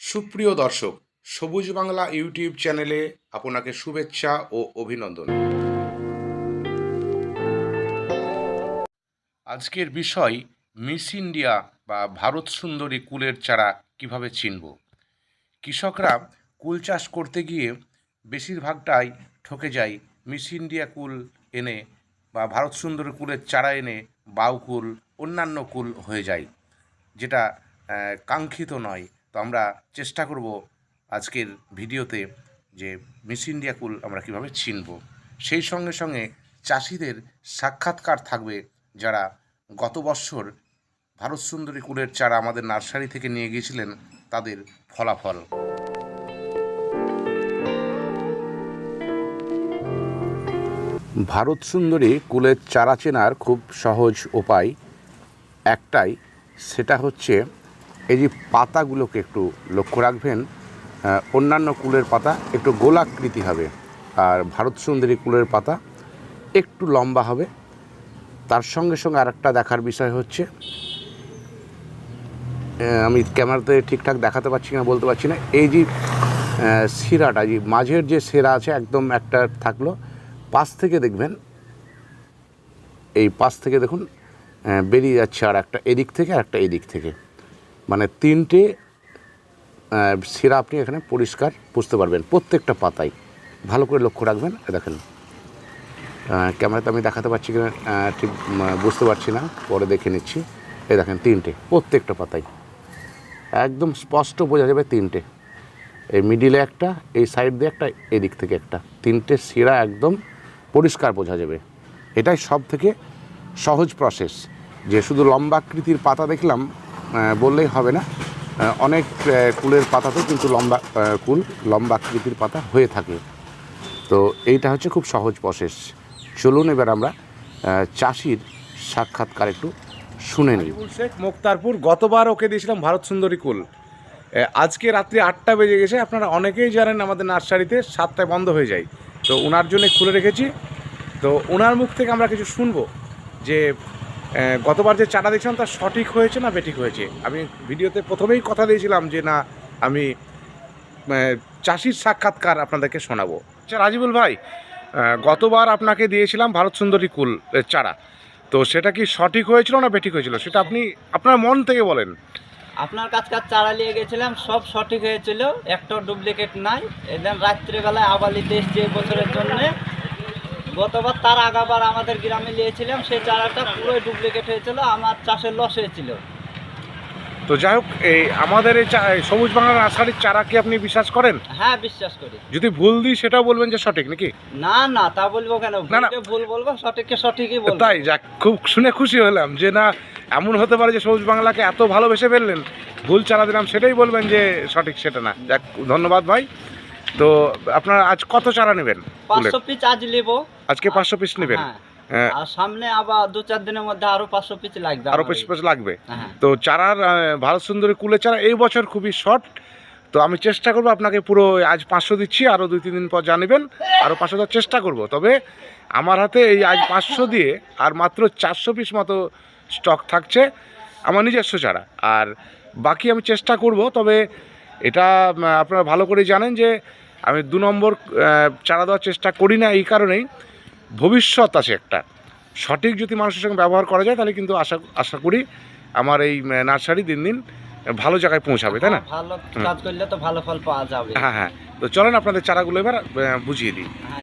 সুপ্রিয় দর্শক, সবুজ বাংলা ইউটিউব চ্যানেলে আপনাকে শুভেচ্ছা ও অভিনন্দন। আজকের বিষয়, মিস ইন্ডিয়া বা ভারত সুন্দরী কুলের চারা কীভাবে চিনব? কৃষকরা কুল চাষ করতে গিয়ে বেশিরভাগটাই ঠকে যায় মিস ইন্ডিয়া কুল এনে বা ভারত সুন্দরী কুলের চারা এনে বাউ কুল অন্যান্য কুল হয়ে যায়, যেটা কাঙ্ক্ষিত নয়। তো আমরা চেষ্টা করব আজকের ভিডিওতে যে মিস ইন্ডিয়া কুল আমরা কীভাবে চিনব। সেই সঙ্গে সঙ্গে চাষিদের সাক্ষাৎকার থাকবে যারা গত বছর ভারত সুন্দরী কুলের চারা আমাদের নার্সারি থেকে নিয়ে গিয়েছিলেন, তাদের ফলাফল। ভারত সুন্দরী কুলের চারা চেনার খুব সহজ উপায় একটাই, সেটা হচ্ছে এই যে পাতাগুলোকে একটু লক্ষ্য রাখবেন অন্যান্য কুলের পাতা একটু গোলাকৃতি হবে, আর ভারত সুন্দরী কুলের পাতা একটু লম্বা হবে। তার সঙ্গে সঙ্গে আরেকটা দেখার বিষয় হচ্ছে আমি ক্যামেরাতে ঠিকঠাক দেখাতে পারছি না বলতে পারছি না। এই যে শিরাটা যে মাঝের যে সেরা আছে একদম একটা থাকল, পাশ থেকে দেখবেন, এই পাশ থেকে দেখুন বেরিয়ে যাচ্ছে আর একটা এদিক থেকে আর একটা এদিক থেকে। মানে তিনটে শিরা আপনি এখানে পরিষ্কার বুঝতে পারবেন প্রত্যেকটা পাতায়। ভালো করে লক্ষ্য রাখবেন দেখেন। ক্যামেরাতে আমি দেখাতে পারছি কিনা ঠিক বুঝতে পারছি না, পরে দেখে নিচ্ছি। এই দেখেন, তিনটে, প্রত্যেকটা পাতায়। একদম স্পষ্ট বোঝা যাবে তিনটে। এই মিডিলে একটা, এই সাইড দিয়ে একটা, এদিক থেকে একটা। তিনটে শিরা একদম পরিষ্কার বোঝা যাবে। এটাই সব থেকে সহজ প্রসেস। যে শুধু লম্বাকৃতির পাতা দেখলাম বললেই হবে না। অনেক কুলের পাতাতেও কিন্তু লম্বা কুল, লম্বা আকৃতির পাতা হয়ে থাকে। তো এইটা হচ্ছে খুব সহজ প্রসেস চলুন এবার আমরা চাষির সাক্ষাৎকার একটু শুনে নিই। শেখ, মুক্তারপুর, গতবার ওকে দিয়েছিলাম ভারত সুন্দরী কুল। আজকে রাত্রি আটটা বেজে গেছে, আপনারা অনেকেই জানেন আমাদের নার্সারিতে সাতটায় বন্ধ হয়ে যায়। তো ওনার জন্য খুলে রেখেছি। তো ওনার মুখ থেকে আমরা কিছু শুনব যে গতবার যে চারা দেখছিলাম তা সঠিক হয়েছে না বেঠিক হয়েছে? আমি ভিডিওতে প্রথমেই কথা দিয়েছিলাম যে না আমি চাষির সাক্ষাৎকার আপনাদেরকে শোনাবো। আচ্ছা রাজিবুল ভাই গতবার আপনাকে দিয়েছিলাম ভারত সুন্দরী কুল এ, চারা। তো সেটা কি সঠিক হয়েছিল না বেঠিক হয়েছিল? সেটা আপনি আপনার মন থেকে বলেন। আপনার কাছ কাছ চারা নিয়ে গেছিলাম সব সঠিক হয়েছিল একটা ডুপ্লিকেট নাই। এদিন রাত্রিবেলায় আবার এসছি এই বছরের জন্য। গতবার তার আগাবার আমাদের গ্রামে নিয়েছিলাম সেই চারাটা পুরোই ডুপ্লিকেট হয়েছিল আমার চাষের লস হয়েছিল। তো যাই হোক এই আমাদের এই চা- এই সবুজ বাংলা নার্সারির চারা কি আপনি বিশ্বাস করেন? হ্যাঁ বিশ্বাস করি। যদি ভুল দিই সেটাও বলবেন যে সঠিক নাকি? না না তা বলব কেন? না, না। ভুলকে ভুল বলব সঠিককে সঠিকই বলব। তাই যাক খুব শুনে খুশি হলাম যে না এমন হতে পারে যে সবুজ বাংলাকে এত ভালোবেসে ফেললেন ভুল চারা দিলাম সেটাই বলবেন যে সঠিক সেটা না। যাক ধন্যবাদ ভাই। তো আপনারা আজ কত চারা নেবেন? পাঁচশো পিস আজ নেব। আজকে পাঁচশো পিস নেবেন? হ্যাঁ। হ্যাঁ, আর সামনে আবার দু চার দিনের মধ্যে আরও পাঁচশো পিস লাগবে আরও পিস পিস লাগবে? হ্যাঁ তো চারার ভারত সুন্দরী কুলের চারা এই বছর খুবই শর্ট। তো আমি চেষ্টা করব আপনাকে পুরো আজ পাঁচশো দিচ্ছি আরও দুই তিন দিন পর জানিবেন আরও পাঁচশো দেওয়ার চেষ্টা করব। তবে আমার হাতে এই আজ পাঁচশো দিয়ে আর মাত্র চারশো পিস মতো স্টক থাকছে আমার নিজস্ব চারা। আর বাকি আমি চেষ্টা করব তবে এটা আপনারা ভালো করে জানেন যে আমি দু নম্বর চারা দেওয়ার চেষ্টা করি না এই কারণেই ভবিষ্যৎ আছে একটা। সঠিক যদি মানুষের সঙ্গে ব্যবহার করা যায় তাহলে কিন্তু আশা আশা করি আমার এই নার্সারি দিন দিন ভালো জায়গায় পৌঁছাবে তাই না? ভালো কাজ করলে তো ভালো ফল পাওয়া যাবে। হ্যাঁ হ্যাঁ। তো চলেন আপনাদের চারাগুলো এবার বুঝিয়ে দিই।